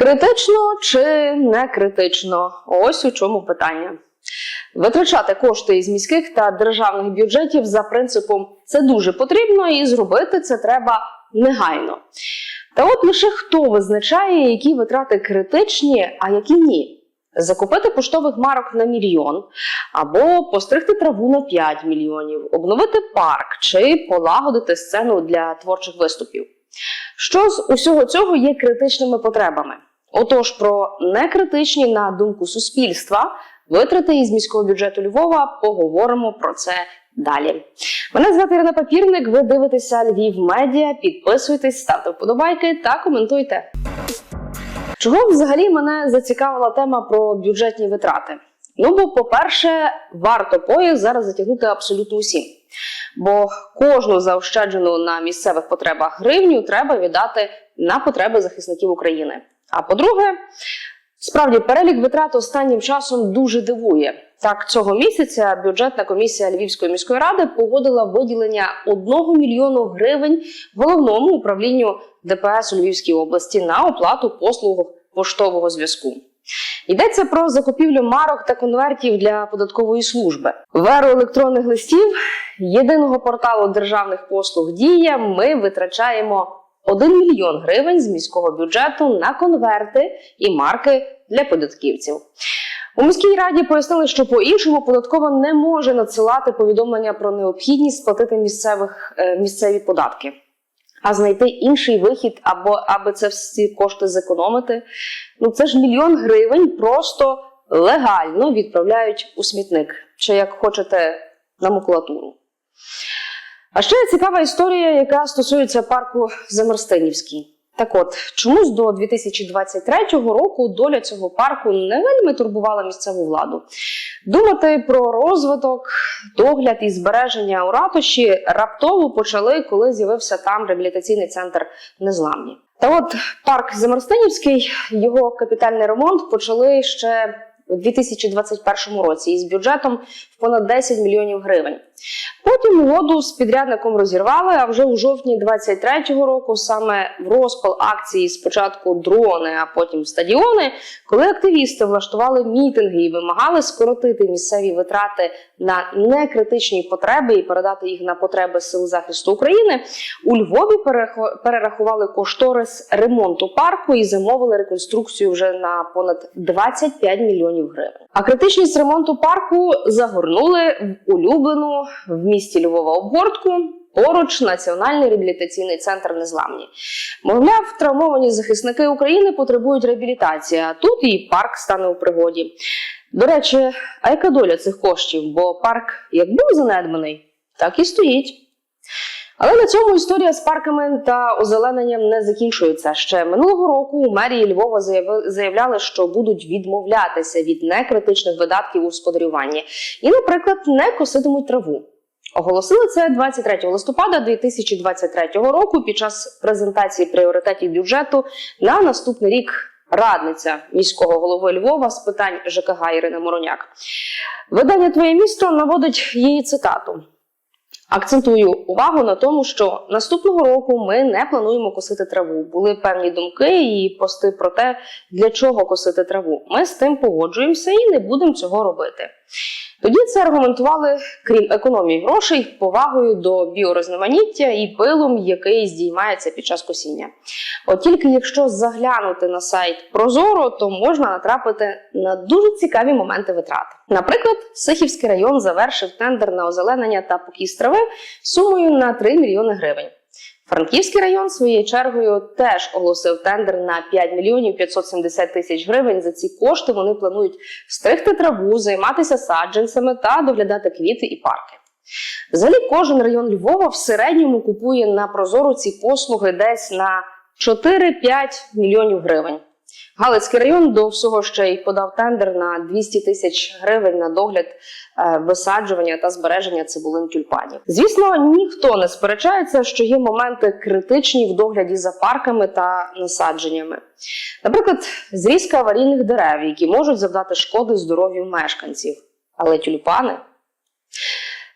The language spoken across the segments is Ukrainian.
Критично чи не критично? Ось у чому питання. Витрачати кошти із міських та державних бюджетів за принципом це дуже потрібно, і зробити це треба негайно. Та от лише хто визначає, які витрати критичні, а які ні. Закупити поштових марок на мільйон, або постригти траву на 5 мільйонів, обновити парк чи полагодити сцену для творчих виступів. Що з усього цього є критичними потребами? Отож, про некритичні, на думку суспільства, витрати із міського бюджету Львова поговоримо про це далі. Мене звати Ірина Папірник. Ви дивитеся Львів Медіа. Підписуйтесь, ставте вподобайки та коментуйте. Чого взагалі мене зацікавила тема про бюджетні витрати? Ну, бо, по-перше, варто пояс зараз затягнути абсолютно усім. Бо кожну заощаджену на місцевих потребах гривню треба віддати на потреби захисників України. А по-друге, справді перелік витрат останнім часом дуже дивує. Так, цього місяця бюджетна комісія Львівської міської ради погодила виділення 1 мільйону гривень головному управлінню ДПС у Львівській області на оплату послуг поштового зв'язку. Йдеться про закупівлю марок та конвертів для податкової служби. В еру електронних листів єдиного порталу державних послуг Дія ми витрачаємо 1 мільйон гривень з міського бюджету на конверти і марки для податківців. У міській раді пояснили, що по-іншому податкова не може надсилати повідомлення про необхідність сплатити місцевих е, місцеві податки, а знайти інший вихід або аби це всі кошти зекономити. Ну це ж мільйон гривень просто легально відправляють у смітник, чи як хочете на макулатуру. А ще цікава історія, яка стосується парку Замерстинівський. Так от, чомусь до 2023 року доля цього парку не вельми турбувала місцеву владу. Думати про розвиток, догляд і збереження у ратуші раптово почали, коли з'явився там реабілітаційний центр Незламні. Та от парк Замерстинівський, його капітальний ремонт почали ще у 2021 році із бюджетом в понад 10 мільйонів гривень. Потім угоду з підрядником розірвали. А вже у жовтні 23-го року, саме в розпал акції спочатку дрони, а потім стадіони, коли активісти влаштували мітинги і вимагали скоротити місцеві витрати на некритичні потреби і передати їх на потреби сил захисту України. У Львові перерахували кошторис ремонту парку і замовили реконструкцію вже на понад 25 мільйонів гривень. А критичність ремонту парку загорнули в улюблену в місті Львова обгортку. Поруч Національний реабілітаційний центр Незламні. Мовляв, травмовані захисники України потребують реабілітації, а тут і парк стане у пригоді. До речі, а яка доля цих коштів? Бо парк як був занедбаний, так і стоїть. Але на цьому історія з парками та озелененням не закінчується. Ще минулого року у мерії Львова заявляли, що будуть відмовлятися від некритичних видатків у господарюванні і, наприклад, не коситимуть траву. Оголосили це 23 листопада 2023 року під час презентації пріоритетів бюджету на наступний рік. Радниця міського голови Львова з питань ЖКГ Ірина Мороняк. Видання Твоє місто наводить її цитату. Акцентую увагу на тому, що наступного року ми не плануємо косити траву. Були певні думки і пости про те, для чого косити траву. Ми з тим погоджуємося і не будемо цього робити. Тоді це аргументували, крім економії грошей, повагою до біорозноманіття і пилом, який здіймається під час косіння. От тільки якщо заглянути на сайт Прозоро, то можна натрапити на дуже цікаві моменти витрат. Наприклад, Сихівський район завершив тендер на озеленення та покіс трави сумою на 3 мільйони гривень. Франківський район своєю чергою теж оголосив тендер на 5 мільйонів 570 тисяч гривень. За ці кошти вони планують стригти траву, займатися саджанцями та доглядати квіти і парки. Взагалі, кожен район Львова в середньому купує на прозору ці послуги десь на 4-5 мільйонів гривень. Галицький район до всього ще й подав тендер на 200 тисяч гривень на догляд е, висаджування та збереження цибулин тюльпанів. Звісно, ніхто не сперечається, що є моменти критичні в догляді за парками та насадженнями. Наприклад, зрізка аварійних дерев, які можуть завдати шкоди здоров'ю мешканців. Але тюльпани.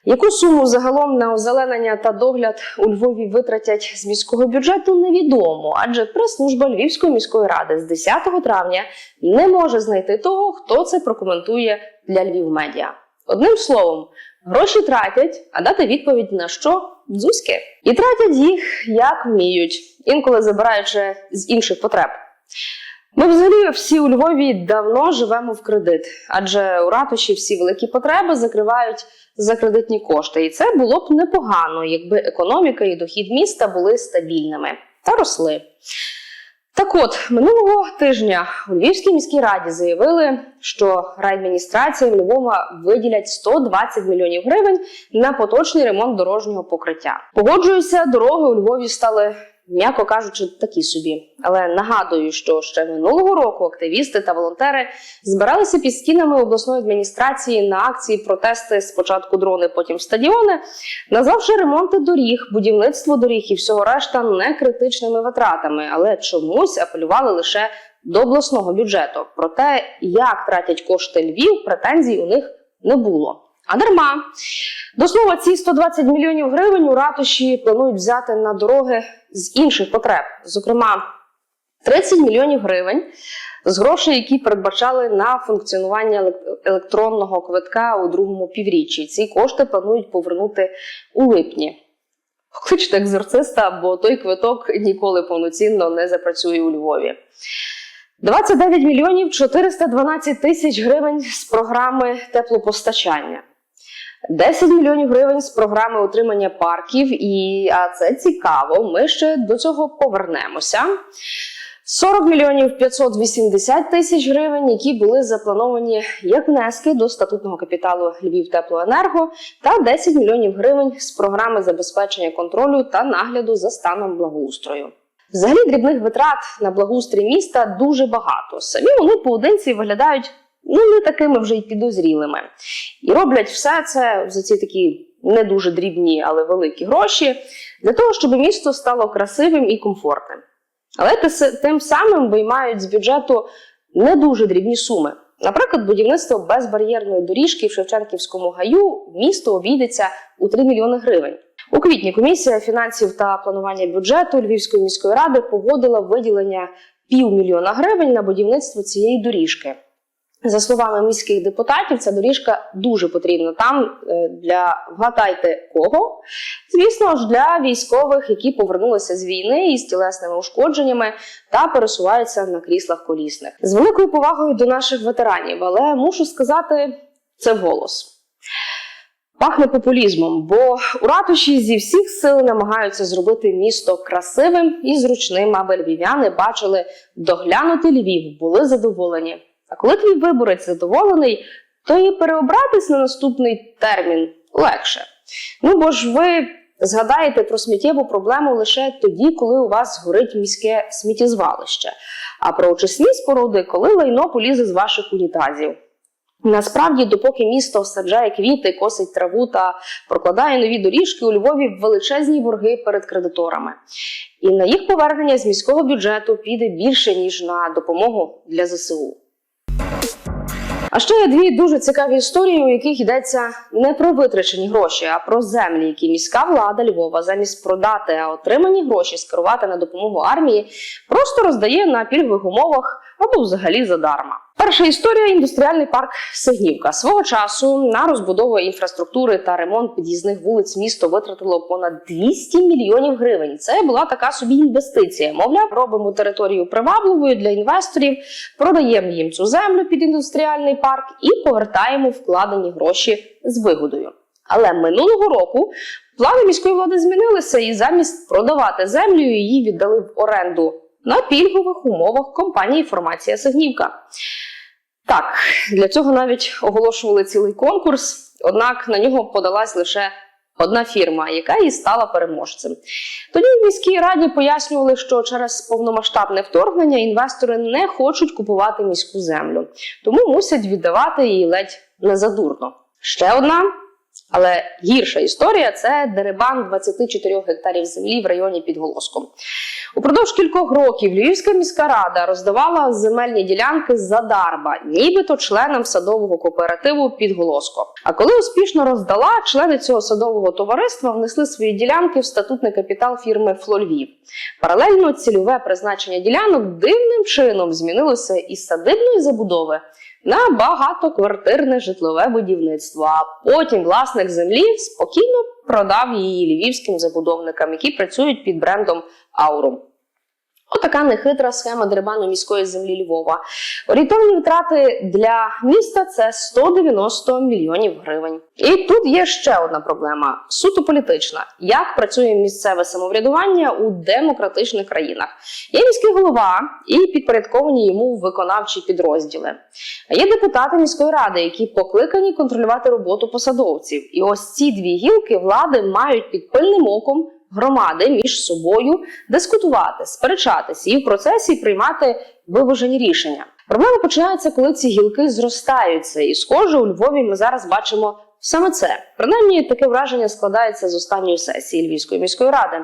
Яку суму загалом на озеленення та догляд у Львові витратять з міського бюджету, невідомо, адже прес-служба Львівської міської ради з 10 травня не може знайти того, хто це прокоментує для Львів Медіа. Одним словом, гроші тратять, а дати відповідь на що дзузьки. І тратять їх як вміють, інколи забираючи з інших потреб. Ми взагалі всі у Львові давно живемо в кредит, адже у ратуші всі великі потреби закривають за кредитні кошти. І це було б непогано, якби економіка і дохід міста були стабільними та росли. Так от, минулого тижня у Львівській міській раді заявили, що райадміністрація Львова виділять 120 мільйонів гривень на поточний ремонт дорожнього покриття. Погоджуюся, дороги у Львові стали, м'яко кажучи, такі собі. Але нагадую, що ще минулого року активісти та волонтери збиралися під стінами обласної адміністрації на акції протести спочатку дрони, потім стадіони, назвавши ремонти доріг, будівництво доріг і всього решта не критичними витратами, але чомусь апелювали лише до обласного бюджету. Про те, як тратять кошти Львів, претензій у них не було. А дарма. До слова, ці 120 мільйонів гривень у ратуші планують взяти на дороги з інших потреб, зокрема 30 мільйонів гривень з грошей, які передбачали на функціонування електронного квитка у другому півріччі. Ці кошти планують повернути у липні. Покличте екзорциста, бо той квиток ніколи повноцінно не запрацює у Львові. 29 мільйонів 412 тисяч гривень з програми теплопостачання. 10 мільйонів гривень з програми утримання парків, і а це цікаво. Ми ще до цього повернемося. 40 мільйонів 580 тисяч гривень, які були заплановані як внески до статутного капіталу Львів Теплоенерго, та 10 мільйонів гривень з програми забезпечення контролю та нагляду за станом благоустрою. Взагалі дрібних витрат на благоустрій міста дуже багато. Самі вони поодинці виглядають ну не такими вже й підозрілими. І роблять все це за ці такі не дуже дрібні, але великі гроші для того, щоб місто стало красивим і комфортним. Але тим самим виймають з бюджету не дуже дрібні суми. Наприклад, будівництво безбар'єрної доріжки в Шевченківському гаю місто обійдеться у 3 мільйони гривень. У квітні комісія фінансів та планування бюджету Львівської міської ради погодила виділення півмільйона гривень на будівництво цієї доріжки. За словами міських депутатів, ця доріжка дуже потрібна там е, для вгадайте кого? Звісно ж, для військових, які повернулися з війни із тілесними ушкодженнями та пересуваються на кріслах колісних. З великою повагою до наших ветеранів, але мушу сказати це вголос. Пахне популізмом, бо у ратуші зі всіх сил намагаються зробити місто красивим і зручним, аби львів'яни бачили доглянути Львів, були задоволені. А коли твій виборець задоволений, то і переобратись на наступний термін легше. Ну бо ж ви згадаєте про сміттєву проблему лише тоді, коли у вас згорить міське сміттєзвалище, а про очисні споруди, коли лайно полізе з ваших унітазів. Насправді, допоки місто саджає квіти, косить траву та прокладає нові доріжки, у Львові величезні борги перед кредиторами. І на їх повернення з міського бюджету піде більше ніж на допомогу для ЗСУ. А ще є дві дуже цікаві історії, у яких йдеться не про витрачені гроші, а про землі, які міська влада Львова замість продати, а отримані гроші скерувати на допомогу армії, просто роздає на пільгових умовах або взагалі задарма. Перша історія індустріальний парк Сигнівка. Свого часу на розбудову інфраструктури та ремонт під'їзних вулиць місто витратило понад 200 мільйонів гривень. Це була така собі інвестиція. Мовляв, робимо територію привабливою для інвесторів, продаємо їм цю землю під індустріальний парк і повертаємо вкладені гроші з вигодою. Але минулого року плани міської влади змінилися, і замість продавати землю її віддали в оренду на пільгових умовах компанії Формація Сигнівка. Так, для цього навіть оголошували цілий конкурс, однак на нього подалась лише одна фірма, яка і стала переможцем. Тоді в міській раді пояснювали, що через повномасштабне вторгнення інвестори не хочуть купувати міську землю, тому мусять віддавати її ледь не задурно. Ще одна Але гірша історія це дерибан 24 гектарів землі в районі під Голоском. Упродовж кількох років Львівська міська рада роздавала земельні ділянки задарма, нібито членам садового кооперативу під Голоско. А коли успішно роздала, члени цього садового товариства внесли свої ділянки в статутний капітал фірми Флольвів. Паралельно цільове призначення ділянок дивним чином змінилося із садибної забудови на багатоквартирне житлове будівництво. А потім власник землі спокійно продав її львівським забудовникам, які працюють під брендом Аурум. Отака нехитра схема дерибану міської землі Львова. Орієнтовні витрати для міста це 190 мільйонів гривень. І тут є ще одна проблема: суто політична. Як працює місцеве самоврядування у демократичних країнах? Є міський голова і підпорядковані йому виконавчі підрозділи. Є депутати міської ради, які покликані контролювати роботу посадовців. І ось ці дві гілки влади мають під пильним оком громади між собою дискутувати, сперечатися і в процесі приймати виважені рішення. Проблема починається, коли ці гілки зростаються, і схоже, у Львові ми зараз бачимо саме це. Принаймні, таке враження складається з останньої сесії Львівської міської ради.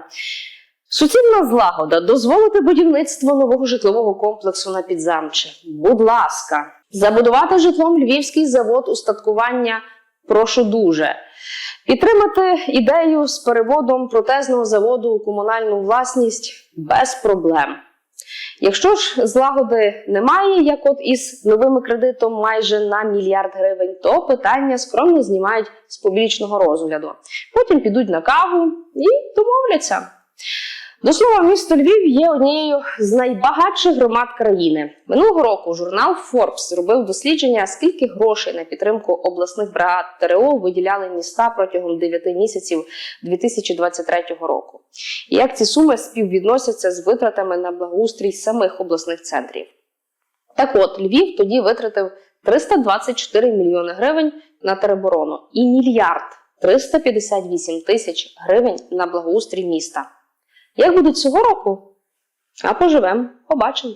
Суцільна злагода дозволити будівництво нового житлового комплексу на підзамче. Будь ласка, забудувати житлом львівський завод устаткування. Прошу дуже. Підтримати ідею з переводом протезного заводу у комунальну власність без проблем. Якщо ж злагоди немає, як от із новим кредитом майже на мільярд гривень, то питання скромно знімають з публічного розгляду. Потім підуть на каву і домовляться. До слова, місто Львів є однією з найбагатших громад країни. Минулого року журнал Forbes зробив дослідження, скільки грошей на підтримку обласних бригад ТРО виділяли міста протягом 9 місяців 2023 року. І як ці суми співвідносяться з витратами на благоустрій самих обласних центрів. Так от, Львів тоді витратив 324 мільйони гривень на тероборону і мільярд 358 тисяч гривень на благоустрій міста. Як буде цього року? А поживемо, побачимо.